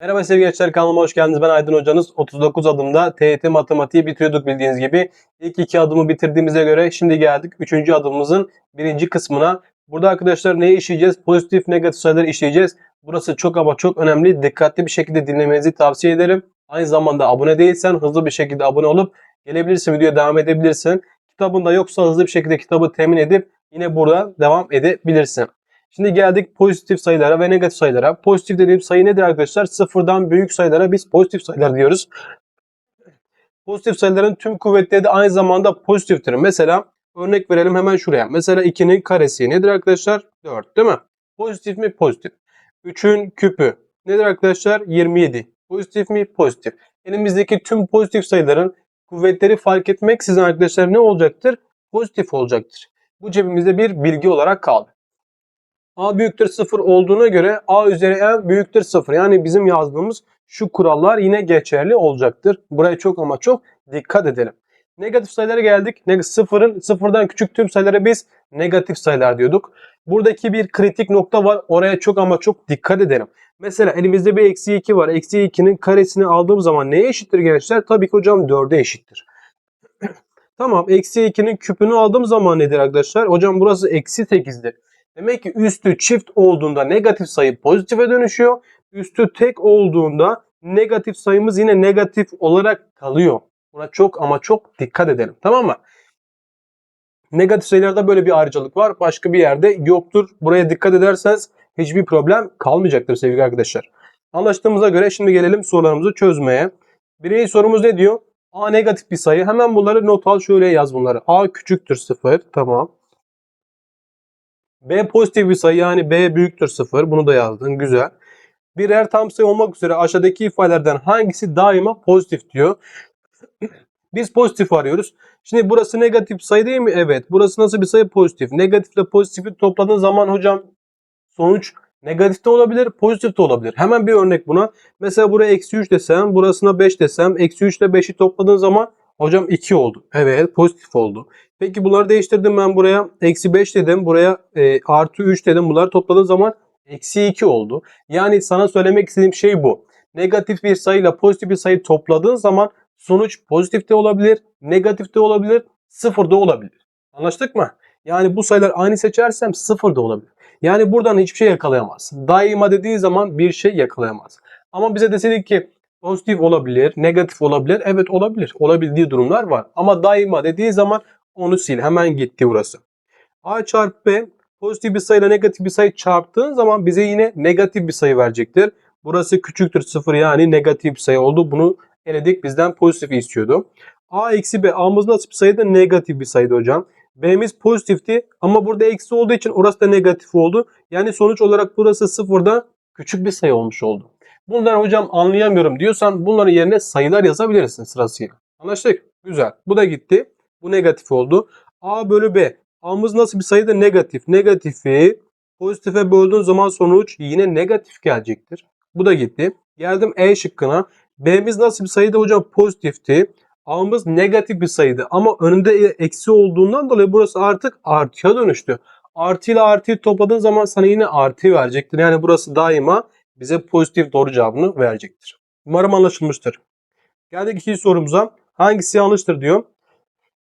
Merhaba sevgili gençler kanalıma hoş geldiniz. Ben Aydın Hocanız. 39 adımda TYT matematiği bitiriyorduk bildiğiniz gibi. İlk iki adımı bitirdiğimize göre şimdi geldik 3. adımımızın birinci kısmına. Burada arkadaşlar neyi işleyeceğiz? Pozitif negatif sayıları işleyeceğiz. Burası çok ama çok önemli. Dikkatli bir şekilde dinlemenizi tavsiye ederim. Aynı zamanda abone değilsen hızlı bir şekilde abone olup gelebilirsin videoya devam edebilirsin. Kitabında yoksa hızlı bir şekilde kitabı temin edip yine burada devam edebilirsin. Şimdi geldik pozitif sayılara ve negatif sayılara. Pozitif dediğim sayı nedir arkadaşlar? Sıfırdan büyük sayılara biz pozitif sayılar diyoruz. Pozitif sayıların tüm kuvvetleri de aynı zamanda pozitiftir. Mesela örnek verelim hemen şuraya. Mesela 2'nin karesi nedir arkadaşlar? 4 değil mi? Pozitif mi? Pozitif. 3'ün küpü nedir arkadaşlar? 27. Pozitif mi? Pozitif. Elimizdeki tüm pozitif sayıların kuvvetleri fark etmeksizin arkadaşlar ne olacaktır? Pozitif olacaktır. Bu cebimizde bir bilgi olarak kaldı. A büyüktür 0 olduğuna göre A üzeri n büyüktür 0. Yani bizim yazdığımız şu kurallar yine geçerli olacaktır. Buraya çok ama çok dikkat edelim. Negatif sayılara geldik. Neg- Sıfırın sıfırdan küçük tüm sayılara biz negatif sayılar diyorduk. Buradaki bir kritik nokta var. Oraya çok ama çok dikkat edelim. Mesela elimizde bir eksi 2 var. Eksi 2'nin karesini aldığım zaman neye eşittir gençler? Tabii ki hocam 4'e eşittir. tamam eksi 2'nin küpünü aldığım zaman nedir arkadaşlar? Hocam burası eksi 8'dir. Demek ki üstü çift olduğunda negatif sayı pozitife dönüşüyor. Üstü tek olduğunda negatif sayımız yine negatif olarak kalıyor. Buna çok ama çok dikkat edelim. Tamam mı? Negatif sayılarda böyle bir ayrıcalık var. Başka bir yerde yoktur. Buraya dikkat ederseniz hiçbir problem kalmayacaktır sevgili arkadaşlar. Anlaştığımıza göre şimdi gelelim sorularımızı çözmeye. Birinci sorumuz ne diyor? A negatif bir sayı. Hemen bunları not al şöyle yaz bunları. A küçüktür 0. Tamam. B pozitif bir sayı yani B büyüktür 0. Bunu da yazdın. Güzel. Birer tam sayı olmak üzere aşağıdaki ifadelerden hangisi daima pozitif diyor. Biz pozitif arıyoruz. Şimdi burası negatif sayı değil mi? Evet. Burası nasıl bir sayı? Pozitif. Negatifle pozitifi topladığın zaman hocam sonuç negatif de olabilir, pozitif de olabilir. Hemen bir örnek buna. Mesela buraya eksi 3 desem, burasına 5 desem, eksi 3 ile 5'i topladığın zaman hocam 2 oldu. Evet pozitif oldu. Peki bunları değiştirdim ben buraya. Eksi 5 dedim. Buraya e, artı 3 dedim. Bunları topladığın zaman eksi 2 oldu. Yani sana söylemek istediğim şey bu. Negatif bir sayıyla pozitif bir sayı topladığın zaman sonuç pozitif de olabilir, negatif de olabilir, sıfır da olabilir. Anlaştık mı? Yani bu sayılar aynı seçersem sıfır da olabilir. Yani buradan hiçbir şey yakalayamaz. Daima dediği zaman bir şey yakalayamaz. Ama bize deseydik ki pozitif olabilir, negatif olabilir. Evet olabilir. Olabildiği durumlar var. Ama daima dediği zaman onu sil. Hemen gitti burası. A çarpı B pozitif bir sayıyla negatif bir sayı çarptığın zaman bize yine negatif bir sayı verecektir. Burası küçüktür 0 yani negatif bir sayı oldu. Bunu eledik bizden pozitif istiyordu. A eksi B A'mız nasıl bir sayıydı? Negatif bir sayıydı hocam. B'miz pozitifti ama burada eksi olduğu için orası da negatif oldu. Yani sonuç olarak burası sıfırda küçük bir sayı olmuş oldu. Bunları hocam anlayamıyorum diyorsan bunların yerine sayılar yazabilirsin sırasıyla. Anlaştık? Güzel. Bu da gitti. Bu negatif oldu. A bölü B. A'mız nasıl bir sayıda? Negatif. Negatifi pozitife böldüğün zaman sonuç yine negatif gelecektir. Bu da gitti. Geldim E şıkkına. B'miz nasıl bir sayıydı hocam? Pozitifti. A'mız negatif bir sayıydı. Ama önünde eksi olduğundan dolayı burası artık artıya dönüştü. Artı ile artıyı topladığın zaman sana yine artı verecektir. Yani burası daima bize pozitif doğru cevabını verecektir. Umarım anlaşılmıştır. Geldik ikinci sorumuza. Hangisi yanlıştır diyor.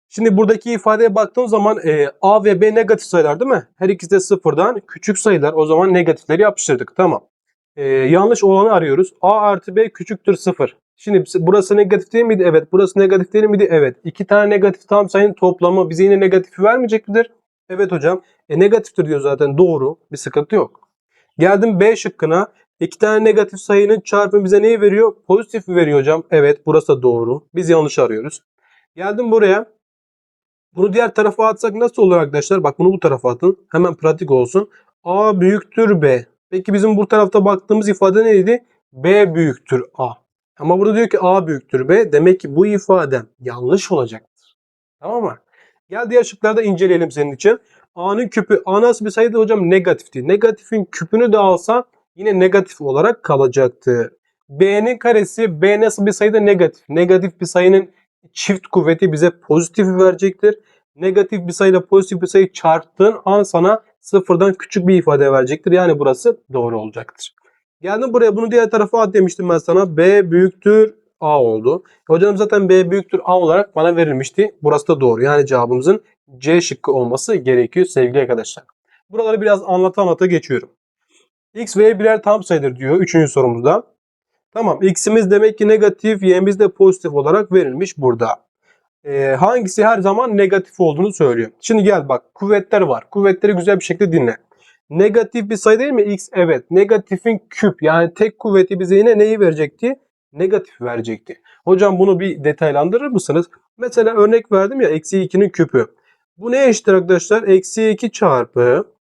Şimdi buradaki ifadeye baktığım zaman e, A ve B negatif sayılar değil mi? Her ikisi de sıfırdan küçük sayılar. O zaman negatifleri yapıştırdık. Tamam. E, yanlış olanı arıyoruz. A artı B küçüktür sıfır. Şimdi burası negatif değil miydi? Evet. Burası negatif değil miydi? Evet. İki tane negatif tam sayının toplamı bize yine negatifi vermeyecek midir? Evet hocam. E, negatiftir diyor zaten. Doğru. Bir sıkıntı yok. Geldim B şıkkına. İki tane negatif sayının çarpımı bize neyi veriyor? Pozitif veriyor hocam. Evet. Burası da doğru. Biz yanlış arıyoruz. Geldim buraya. Bunu diğer tarafa atsak nasıl olur arkadaşlar? Bak bunu bu tarafa atın. Hemen pratik olsun. A büyüktür B. Peki bizim bu tarafta baktığımız ifade neydi? B büyüktür A. Ama burada diyor ki A büyüktür B. Demek ki bu ifade yanlış olacaktır. Tamam mı? Gel diğer şıklarda inceleyelim senin için. A'nın küpü. A nasıl bir sayıydı hocam? Negatifti. Negatifin küpünü de alsan yine negatif olarak kalacaktır. B'nin karesi. B nasıl bir sayıda? Negatif. Negatif bir sayının çift kuvveti bize pozitif verecektir. Negatif bir sayıyla pozitif bir sayı çarptığın an sana sıfırdan küçük bir ifade verecektir. Yani burası doğru olacaktır. Geldim buraya bunu diğer tarafa at demiştim ben sana. B büyüktür A oldu. Hocam zaten B büyüktür A olarak bana verilmişti. Burası da doğru. Yani cevabımızın C şıkkı olması gerekiyor sevgili arkadaşlar. Buraları biraz anlata anlata geçiyorum. X ve Y birer tam sayıdır diyor 3. sorumuzda. Tamam x'imiz demek ki negatif, y'miz de pozitif olarak verilmiş burada. Ee, hangisi her zaman negatif olduğunu söylüyor. Şimdi gel bak kuvvetler var. Kuvvetleri güzel bir şekilde dinle. Negatif bir sayı değil mi x? Evet. Negatifin küp yani tek kuvveti bize yine neyi verecekti? Negatif verecekti. Hocam bunu bir detaylandırır mısınız? Mesela örnek verdim ya eksi 2'nin küpü. Bu ne eşittir arkadaşlar? Eksi 2 çarpı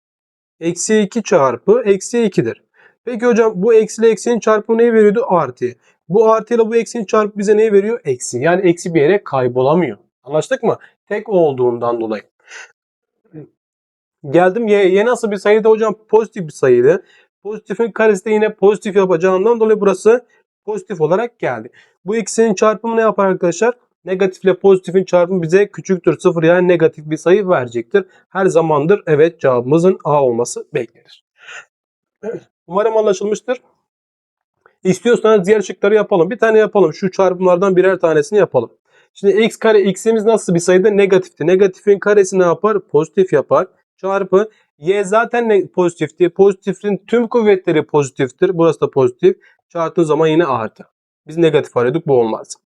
eksi 2 çarpı eksi 2'dir. Peki hocam bu eksi eksinin çarpımı neyi veriyordu? Artı. Bu artı ile bu eksinin çarpımı bize neyi veriyor? Eksi. Yani eksi bir yere kaybolamıyor. Anlaştık mı? Tek olduğundan dolayı. Geldim y, y nasıl bir sayıydı hocam? Pozitif bir sayıydı. Pozitifin karesi de yine pozitif yapacağından dolayı burası pozitif olarak geldi. Bu ikisinin çarpımı ne yapar arkadaşlar? Negatif ile pozitifin çarpımı bize küçüktür sıfır yani negatif bir sayı verecektir. Her zamandır evet cevabımızın A olması beklenir. Umarım anlaşılmıştır. İstiyorsanız diğer şıkları yapalım. Bir tane yapalım. Şu çarpımlardan birer tanesini yapalım. Şimdi x kare x'imiz nasıl bir sayıda? Negatifti. Negatifin karesi ne yapar? Pozitif yapar. Çarpı y zaten ne pozitifti. Pozitifin tüm kuvvetleri pozitiftir. Burası da pozitif. Çarptığı zaman yine artı. Biz negatif arıyorduk. Bu olmaz.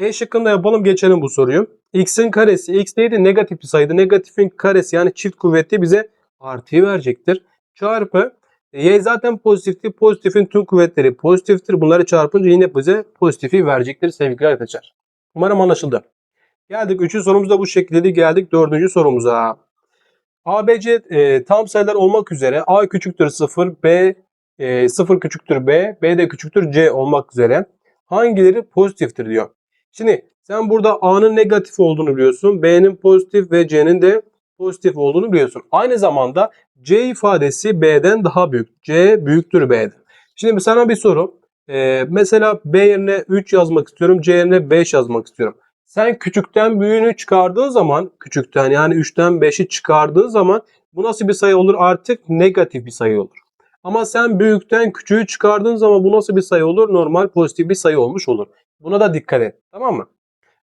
E şıkkında yapalım. Geçelim bu soruyu. x'in karesi. x neydi? Negatif bir sayıydı. Negatifin karesi yani çift kuvvetli bize artıyı verecektir. Çarpı Y zaten pozitifti. Pozitifin tüm kuvvetleri pozitiftir. Bunları çarpınca yine bize pozitifi verecektir sevgili arkadaşlar. Umarım anlaşıldı. Geldik 3. sorumuzda bu şekilde geldik 4. sorumuza. ABC e, tam sayılar olmak üzere A küçüktür 0, B e, 0 küçüktür B, B de küçüktür C olmak üzere hangileri pozitiftir diyor. Şimdi sen burada A'nın negatif olduğunu biliyorsun. B'nin pozitif ve C'nin de pozitif olduğunu biliyorsun. Aynı zamanda C ifadesi B'den daha büyük. C büyüktür B'den. Şimdi sana bir soru. Ee, mesela B yerine 3 yazmak istiyorum. C yerine 5 yazmak istiyorum. Sen küçükten büyüğünü çıkardığın zaman küçükten yani 3'ten 5'i çıkardığın zaman bu nasıl bir sayı olur? Artık negatif bir sayı olur. Ama sen büyükten küçüğü çıkardığın zaman bu nasıl bir sayı olur? Normal pozitif bir sayı olmuş olur. Buna da dikkat et. Tamam mı?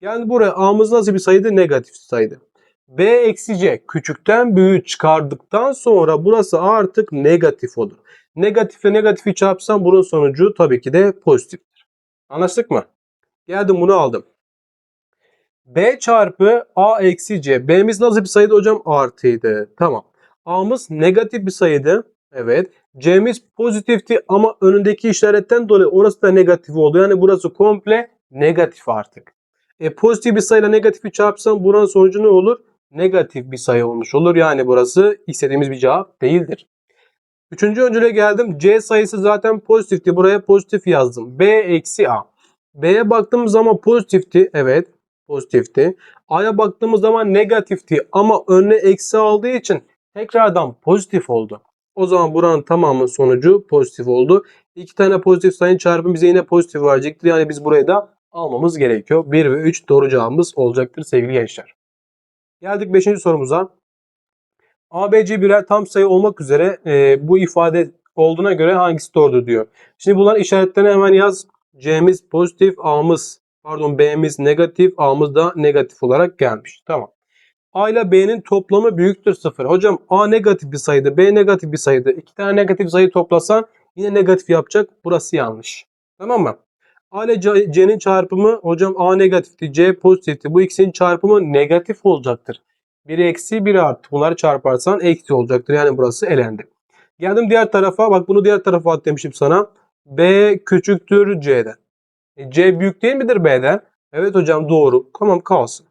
Yani buraya A'mız nasıl bir sayıydı? Negatif sayıydı. B eksi C küçükten büyüğü çıkardıktan sonra burası artık negatif olur. Negatife negatifi çarpsam bunun sonucu tabii ki de pozitiftir. Anlaştık mı? Geldim bunu aldım. B çarpı A eksi C. B'miz nasıl bir sayıydı hocam? Artıydı. Tamam. A'mız negatif bir sayıydı. Evet. C'miz pozitifti ama önündeki işaretten dolayı orası da negatif oldu. Yani burası komple negatif artık. E, pozitif bir sayıyla negatifi çarpsam buranın sonucu ne olur? negatif bir sayı olmuş olur. Yani burası istediğimiz bir cevap değildir. Üçüncü öncüle geldim. C sayısı zaten pozitifti. Buraya pozitif yazdım. B eksi A. B'ye baktığımız zaman pozitifti. Evet pozitifti. A'ya baktığımız zaman negatifti. Ama önüne eksi aldığı için tekrardan pozitif oldu. O zaman buranın tamamı sonucu pozitif oldu. İki tane pozitif sayının çarpımı bize yine pozitif verecektir. Yani biz burayı da almamız gerekiyor. 1 ve 3 doğru cevabımız olacaktır sevgili gençler. Geldik 5. sorumuza. ABC birer tam sayı olmak üzere e, bu ifade olduğuna göre hangisi doğrudur diyor. Şimdi bunların işaretlerini hemen yaz. C'miz pozitif, A'mız pardon B'miz negatif, A'mız da negatif olarak gelmiş. Tamam. A ile B'nin toplamı büyüktür 0. Hocam A negatif bir sayıydı, B negatif bir sayıydı. İki tane negatif sayı toplasan yine negatif yapacak. Burası yanlış. Tamam mı? A ile C'nin çarpımı hocam A negatifti, C pozitifti. Bu ikisinin çarpımı negatif olacaktır. Biri eksi, biri artı. Bunları çarparsan eksi olacaktır. Yani burası elendi. Geldim diğer tarafa. Bak bunu diğer tarafa at demişim sana. B küçüktür C'den. E, C büyük değil midir B'den? Evet hocam doğru. Tamam kalsın.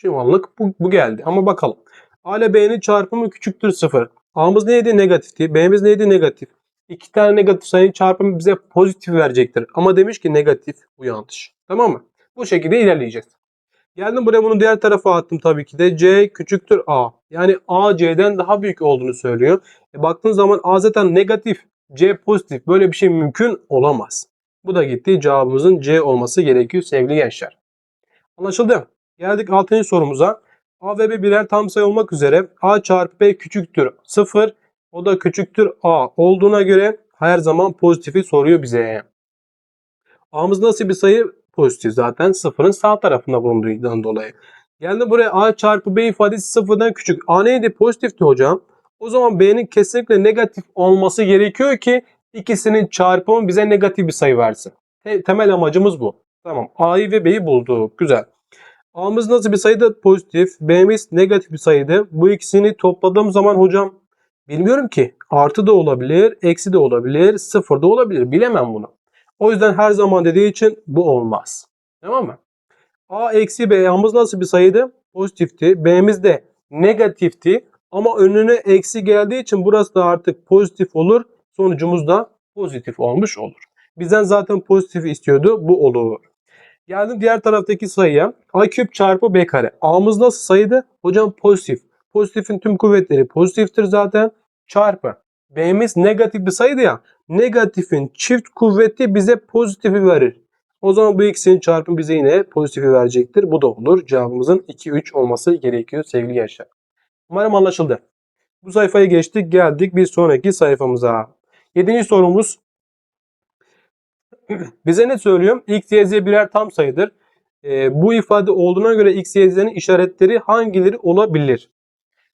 Şu anlık bu, bu geldi. Ama bakalım. A ile B'nin çarpımı küçüktür 0. A'mız neydi? Negatifti. B'miz neydi? Negatif. İki tane negatif sayının çarpımı bize pozitif verecektir. Ama demiş ki negatif. Bu yanlış. Tamam mı? Bu şekilde ilerleyeceğiz. Geldim buraya bunu diğer tarafa attım tabii ki de. C küçüktür A. Yani A C'den daha büyük olduğunu söylüyor. E baktığın zaman A zaten negatif. C pozitif. Böyle bir şey mümkün olamaz. Bu da gitti. Cevabımızın C olması gerekiyor sevgili gençler. Anlaşıldı. Geldik 6. sorumuza. A ve B birer tam sayı olmak üzere A çarpı B küçüktür 0 o da küçüktür A olduğuna göre her zaman pozitifi soruyor bize. A'mız nasıl bir sayı? Pozitif zaten sıfırın sağ tarafında bulunduğundan dolayı. Geldi buraya A çarpı B ifadesi sıfırdan küçük. A neydi? Pozitifti hocam. O zaman B'nin kesinlikle negatif olması gerekiyor ki ikisinin çarpımı bize negatif bir sayı versin. Te- temel amacımız bu. Tamam. A'yı ve B'yi bulduk. Güzel. A'mız nasıl bir sayıydı? Pozitif. B'miz negatif bir sayıydı. Bu ikisini topladığım zaman hocam bilmiyorum ki. Artı da olabilir, eksi de olabilir, sıfır da olabilir. Bilemem bunu. O yüzden her zaman dediği için bu olmaz. Tamam mı? A eksi B A'mız nasıl bir sayıydı? Pozitifti. B'miz de negatifti. Ama önüne eksi geldiği için burası da artık pozitif olur. Sonucumuz da pozitif olmuş olur. Bizden zaten pozitif istiyordu. Bu olur. Geldim diğer taraftaki sayıya. A küp çarpı B kare. A'mız nasıl sayıydı? Hocam pozitif. Pozitifin tüm kuvvetleri pozitiftir zaten. Çarpı. B'miz negatif bir sayıydı ya. Negatifin çift kuvveti bize pozitifi verir. O zaman bu ikisinin çarpımı bize yine pozitifi verecektir. Bu da olur. Cevabımızın 2, 3 olması gerekiyor sevgili gençler. Umarım anlaşıldı. Bu sayfayı geçtik. Geldik bir sonraki sayfamıza. Yedinci sorumuz. Bize ne söylüyor? X, Y, Z birer tam sayıdır. Ee, bu ifade olduğuna göre X, Y, Z'nin işaretleri hangileri olabilir?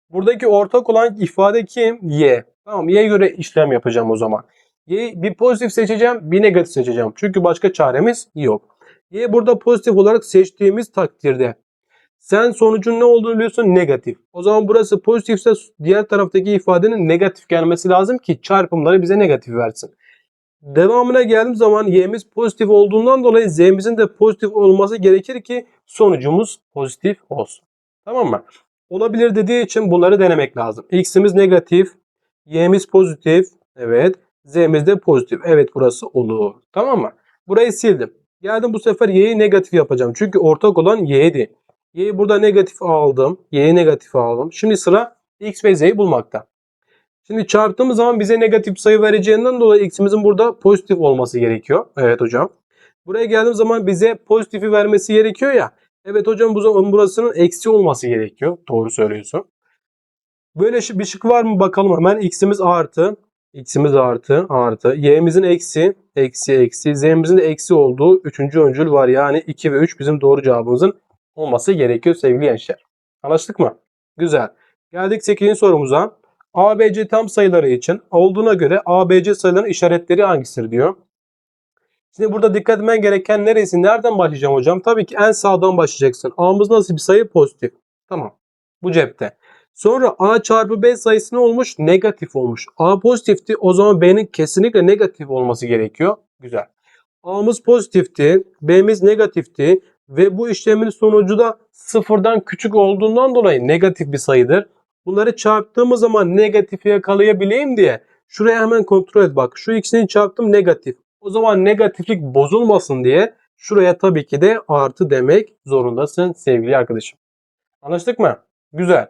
Buradaki ortak olan ifade kim? Y. Tamam Y'ye göre işlem yapacağım o zaman. Y bir pozitif seçeceğim, bir negatif seçeceğim. Çünkü başka çaremiz yok. Y burada pozitif olarak seçtiğimiz takdirde sen sonucun ne olduğunu biliyorsun negatif. O zaman burası pozitifse diğer taraftaki ifadenin negatif gelmesi lazım ki çarpımları bize negatif versin. Devamına geldiğim zaman y'miz pozitif olduğundan dolayı z'mizin de pozitif olması gerekir ki sonucumuz pozitif olsun. Tamam mı? Olabilir dediği için bunları denemek lazım. X'imiz negatif, y'miz pozitif, evet. Z'miz de pozitif. Evet burası olur. Tamam mı? Burayı sildim. Geldim bu sefer y'yi negatif yapacağım. Çünkü ortak olan y'di. Y'yi burada negatif aldım. Y'yi negatif aldım. Şimdi sıra x ve z'yi bulmakta. Şimdi çarptığımız zaman bize negatif sayı vereceğinden dolayı x'imizin burada pozitif olması gerekiyor. Evet hocam. Buraya geldiğim zaman bize pozitifi vermesi gerekiyor ya. Evet hocam bu zaman burasının eksi olması gerekiyor. Doğru söylüyorsun. Böyle bir şık var mı bakalım hemen. X'imiz artı. X'imiz artı artı. Y'mizin eksi. Eksi eksi. Z'mizin de eksi olduğu üçüncü öncül var. Yani 2 ve 3 bizim doğru cevabımızın olması gerekiyor sevgili gençler. Anlaştık mı? Güzel. Geldik 8. sorumuza. ABC tam sayıları için olduğuna göre ABC sayılarının işaretleri hangisidir diyor. Şimdi burada dikkat etmen gereken neresi? Nereden başlayacağım hocam? Tabii ki en sağdan başlayacaksın. A'mız nasıl bir sayı? Pozitif. Tamam. Bu cepte. Sonra A çarpı B sayısı ne olmuş? Negatif olmuş. A pozitifti. O zaman B'nin kesinlikle negatif olması gerekiyor. Güzel. A'mız pozitifti. B'miz negatifti. Ve bu işlemin sonucu da sıfırdan küçük olduğundan dolayı negatif bir sayıdır. Bunları çarptığımız zaman negatifi yakalayabileyim diye şuraya hemen kontrol et bak. Şu ikisini çarptım negatif. O zaman negatiflik bozulmasın diye şuraya tabii ki de artı demek zorundasın sevgili arkadaşım. Anlaştık mı? Güzel.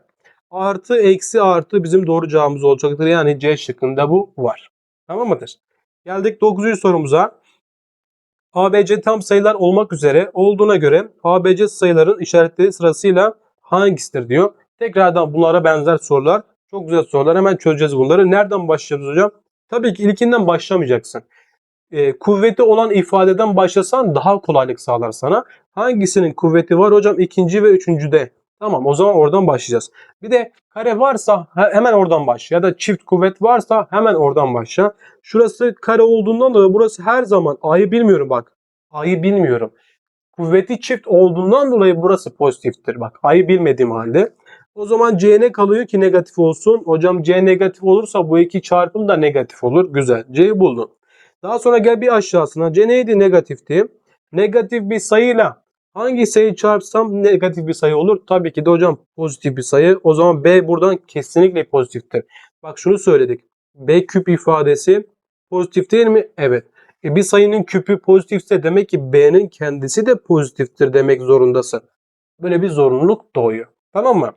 Artı eksi artı bizim doğru cevabımız olacaktır. Yani C şıkkında bu var. Tamam mıdır? Geldik 9. sorumuza. ABC tam sayılar olmak üzere olduğuna göre ABC sayıların işaretleri sırasıyla hangisidir diyor. Tekrardan bunlara benzer sorular. Çok güzel sorular. Hemen çözeceğiz bunları. Nereden başlayacağız hocam? Tabii ki ilkinden başlamayacaksın. Ee, kuvveti olan ifadeden başlasan daha kolaylık sağlar sana. Hangisinin kuvveti var hocam? İkinci ve üçüncüde. Tamam o zaman oradan başlayacağız. Bir de kare varsa he- hemen oradan başla. Ya da çift kuvvet varsa hemen oradan başla. Şurası kare olduğundan dolayı burası her zaman A'yı bilmiyorum bak. A'yı bilmiyorum. Kuvveti çift olduğundan dolayı burası pozitiftir. Bak A'yı bilmediğim halde. O zaman C ne kalıyor ki negatif olsun? Hocam C negatif olursa bu iki çarpım da negatif olur. Güzel. C'yi buldun. Daha sonra gel bir aşağısına. C neydi? Negatifti. Negatif bir sayıyla hangi sayıyı çarpsam negatif bir sayı olur? Tabii ki de hocam pozitif bir sayı. O zaman B buradan kesinlikle pozitiftir. Bak şunu söyledik. B küp ifadesi pozitif değil mi? Evet. E bir sayının küpü pozitifse demek ki B'nin kendisi de pozitiftir demek zorundasın. Böyle bir zorunluluk doğuyor. Tamam mı?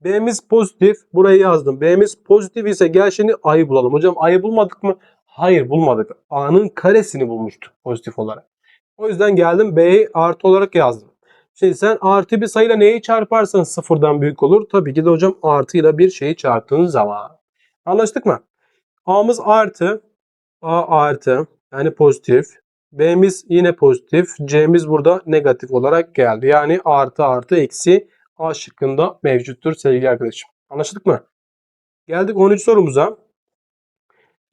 B'miz pozitif. Burayı yazdım. B'miz pozitif ise gel şimdi A'yı bulalım. Hocam A'yı bulmadık mı? Hayır bulmadık. A'nın karesini bulmuştuk pozitif olarak. O yüzden geldim B'yi artı olarak yazdım. Şimdi sen artı bir sayıyla neyi çarparsan sıfırdan büyük olur. Tabii ki de hocam artıyla bir şeyi çarptığın zaman. Anlaştık mı? A'mız artı. A artı yani pozitif. B'miz yine pozitif. C'miz burada negatif olarak geldi. Yani artı artı eksi A şıkkında mevcuttur sevgili arkadaşım. Anlaşıldık mı? Geldik 13 sorumuza.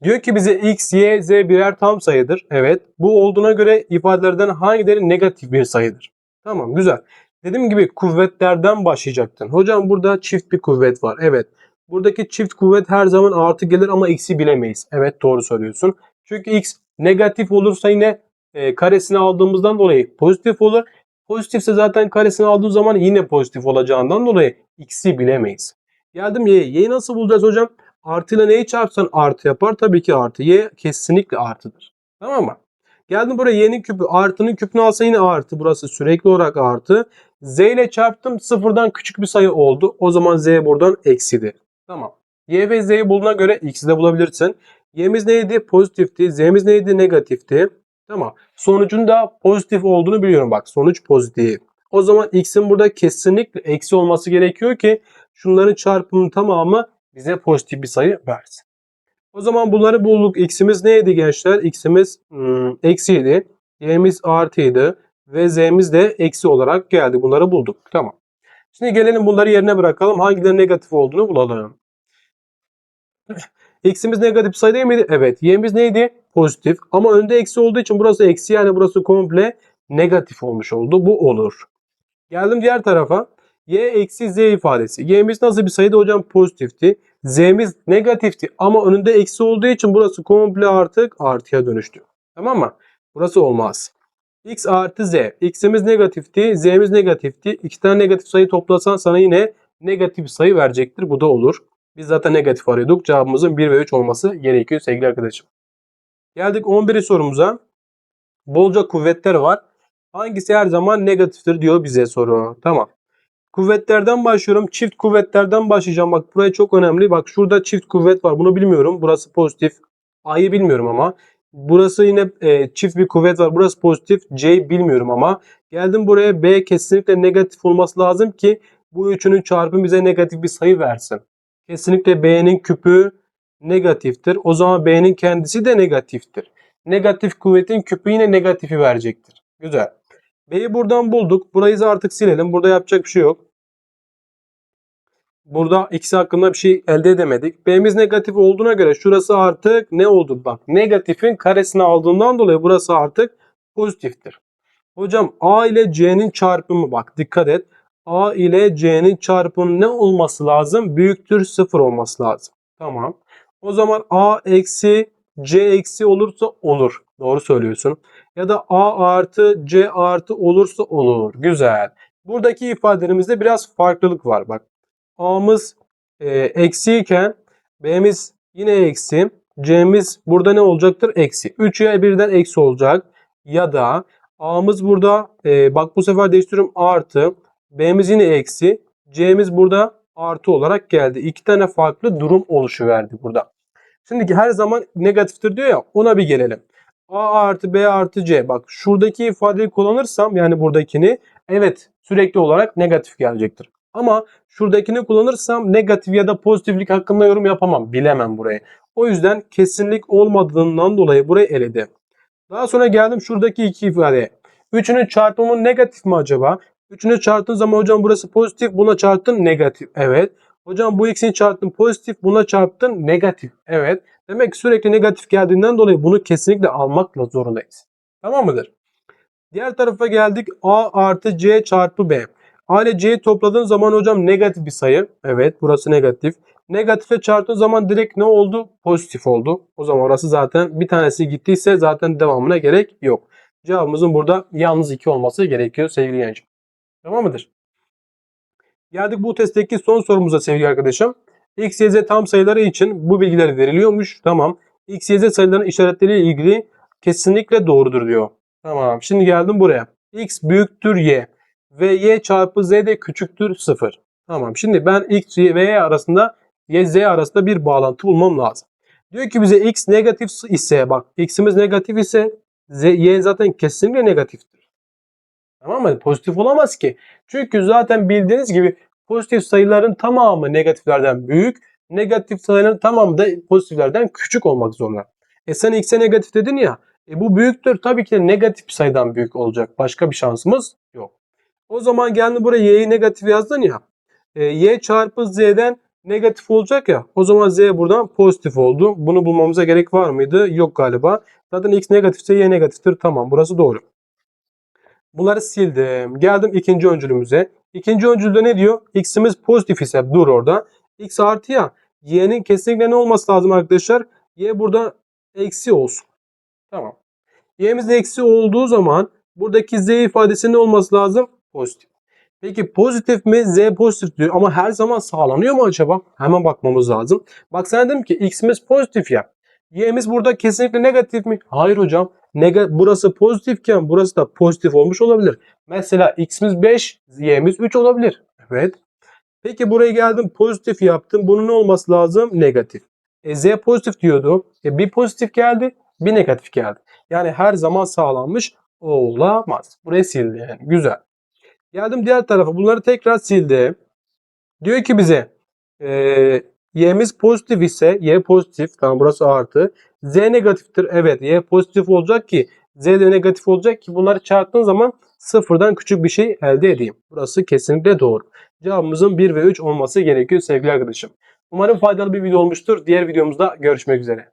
Diyor ki bize x, y, z birer tam sayıdır. Evet. Bu olduğuna göre ifadelerden hangileri negatif bir sayıdır? Tamam güzel. Dediğim gibi kuvvetlerden başlayacaktın. Hocam burada çift bir kuvvet var. Evet. Buradaki çift kuvvet her zaman artı gelir ama eksi bilemeyiz. Evet doğru söylüyorsun. Çünkü x negatif olursa yine e, karesini aldığımızdan dolayı pozitif olur. Pozitifse zaten karesini aldığım zaman yine pozitif olacağından dolayı x'i bilemeyiz. Geldim y'ye. Y'yi nasıl bulacağız hocam? Artıyla neyi çarpsan artı yapar. Tabii ki artı. Y kesinlikle artıdır. Tamam mı? Geldim buraya y'nin küpü. Artının küpünü alsa yine artı. Burası sürekli olarak artı. Z ile çarptım. Sıfırdan küçük bir sayı oldu. O zaman z buradan eksidir. Tamam. Y ve z'yi buluna göre x'i de bulabilirsin. Y'miz neydi? Pozitifti. Z'miz neydi? Negatifti. Tamam. Sonucun da pozitif olduğunu biliyorum. Bak sonuç pozitif. O zaman x'in burada kesinlikle eksi olması gerekiyor ki şunların çarpımının tamamı bize pozitif bir sayı versin. O zaman bunları bulduk. X'imiz neydi gençler? X'imiz hmm, eksiydi. Y'miz artıydı. Ve Z'miz de eksi olarak geldi. Bunları bulduk. Tamam. Şimdi gelelim bunları yerine bırakalım. Hangileri negatif olduğunu bulalım. X'imiz negatif sayı değil miydi? Evet. Y'miz neydi? Pozitif. Ama önde eksi olduğu için burası eksi yani burası komple negatif olmuş oldu. Bu olur. Geldim diğer tarafa. Y eksi Z ifadesi. Y'miz nasıl bir sayıydı hocam? Pozitifti. Z'miz negatifti ama önünde eksi olduğu için burası komple artık artıya dönüştü. Tamam mı? Burası olmaz. X artı Z. X'imiz negatifti. Z'miz negatifti. İki tane negatif sayı toplasan sana yine negatif sayı verecektir. Bu da olur. Biz zaten negatif arıyorduk. Cevabımızın 1 ve 3 olması gerekiyor sevgili arkadaşım. Geldik 11. sorumuza. Bolca kuvvetler var. Hangisi her zaman negatiftir diyor bize soru. Tamam. Kuvvetlerden başlıyorum. Çift kuvvetlerden başlayacağım. Bak buraya çok önemli. Bak şurada çift kuvvet var. Bunu bilmiyorum. Burası pozitif. A'yı bilmiyorum ama. Burası yine e, çift bir kuvvet var. Burası pozitif. C bilmiyorum ama. Geldim buraya B kesinlikle negatif olması lazım ki bu üçünün çarpımı bize negatif bir sayı versin. Kesinlikle B'nin küpü negatiftir. O zaman B'nin kendisi de negatiftir. Negatif kuvvetin küpü yine negatifi verecektir. Güzel. B'yi buradan bulduk. Burayı da artık silelim. Burada yapacak bir şey yok. Burada eksi hakkında bir şey elde edemedik. B'miz negatif olduğuna göre şurası artık ne oldu? Bak negatifin karesini aldığından dolayı burası artık pozitiftir. Hocam A ile C'nin çarpımı bak dikkat et. A ile C'nin çarpımı ne olması lazım? Büyüktür 0 olması lazım. Tamam. O zaman A eksi C eksi olursa olur. Doğru söylüyorsun. Ya da A artı C artı olursa olur. Güzel. Buradaki ifadelerimizde biraz farklılık var. Bak A'mız e, eksiyken B'miz yine eksi. C'miz burada ne olacaktır? Eksi. 3 ya birden eksi olacak. Ya da A'mız burada e, bak bu sefer değiştiriyorum artı. B'miz yine eksi. C'miz burada artı olarak geldi. İki tane farklı durum oluşuverdi burada. Şimdi her zaman negatiftir diyor ya ona bir gelelim. A artı B artı C. Bak şuradaki ifadeyi kullanırsam yani buradakini evet sürekli olarak negatif gelecektir. Ama şuradakini kullanırsam negatif ya da pozitiflik hakkında yorum yapamam. Bilemem burayı. O yüzden kesinlik olmadığından dolayı burayı eledim. Daha sonra geldim şuradaki iki ifadeye. Üçünün çarpımı negatif mi acaba? Üçünü çarptığın zaman hocam burası pozitif buna çarptın negatif. Evet. Hocam bu x'ini çarptın pozitif buna çarptın negatif. Evet. Demek ki sürekli negatif geldiğinden dolayı bunu kesinlikle almakla zorundayız. Tamam mıdır? Diğer tarafa geldik. A artı C çarpı B. A ile C'yi topladığın zaman hocam negatif bir sayı. Evet burası negatif. Negatife çarptığın zaman direkt ne oldu? Pozitif oldu. O zaman orası zaten bir tanesi gittiyse zaten devamına gerek yok. Cevabımızın burada yalnız 2 olması gerekiyor sevgili gençim. Tamam mıdır? Geldik bu testteki son sorumuza sevgili arkadaşım. X, Y, Z tam sayıları için bu bilgiler veriliyormuş. Tamam. X, Y, Z sayılarının işaretleriyle ilgili kesinlikle doğrudur diyor. Tamam. Şimdi geldim buraya. X büyüktür Y ve Y çarpı Z de küçüktür 0. Tamam. Şimdi ben X ve Y arasında Y, Z arasında bir bağlantı bulmam lazım. Diyor ki bize X negatif ise bak X'imiz negatif ise Z, Y zaten kesinlikle negatiftir. Tamam mı? Pozitif olamaz ki. Çünkü zaten bildiğiniz gibi pozitif sayıların tamamı negatiflerden büyük, negatif sayıların tamamı da pozitiflerden küçük olmak zorunda. E sen x'e negatif dedin ya. E bu büyüktür. Tabii ki de negatif sayıdan büyük olacak. Başka bir şansımız yok. O zaman geldin buraya y'yi negatif yazdın ya. E, y çarpı z'den negatif olacak ya. O zaman z buradan pozitif oldu. Bunu bulmamıza gerek var mıydı? Yok galiba. Zaten x negatifse y negatiftir. Tamam burası doğru. Bunları sildim. Geldim ikinci öncülümüze. İkinci öncülde ne diyor? X'imiz pozitif ise dur orada. X artı ya. Y'nin kesinlikle ne olması lazım arkadaşlar? Y burada eksi olsun. Tamam. Y'miz eksi olduğu zaman buradaki Z ifadesi ne olması lazım? Pozitif. Peki pozitif mi? Z pozitif diyor ama her zaman sağlanıyor mu acaba? Hemen bakmamız lazım. Bak sen dedim ki X'imiz pozitif ya. Y'miz burada kesinlikle negatif mi? Hayır hocam. Nega burası pozitifken burası da pozitif olmuş olabilir. Mesela X'imiz 5, Y'miz 3 olabilir. Evet. Peki buraya geldim pozitif yaptım. Bunun ne olması lazım? Negatif. E, Z pozitif diyordu. E, bir pozitif geldi, bir negatif geldi. Yani her zaman sağlanmış olamaz. Burayı sildi. Güzel. Geldim diğer tarafa. Bunları tekrar sildim. Diyor ki bize e, y'miz pozitif ise y pozitif. Tamam burası artı. Z negatiftir. Evet y pozitif olacak ki z de negatif olacak ki bunları çarptığın zaman sıfırdan küçük bir şey elde edeyim. Burası kesinlikle doğru. Cevabımızın 1 ve 3 olması gerekiyor sevgili arkadaşım. Umarım faydalı bir video olmuştur. Diğer videomuzda görüşmek üzere.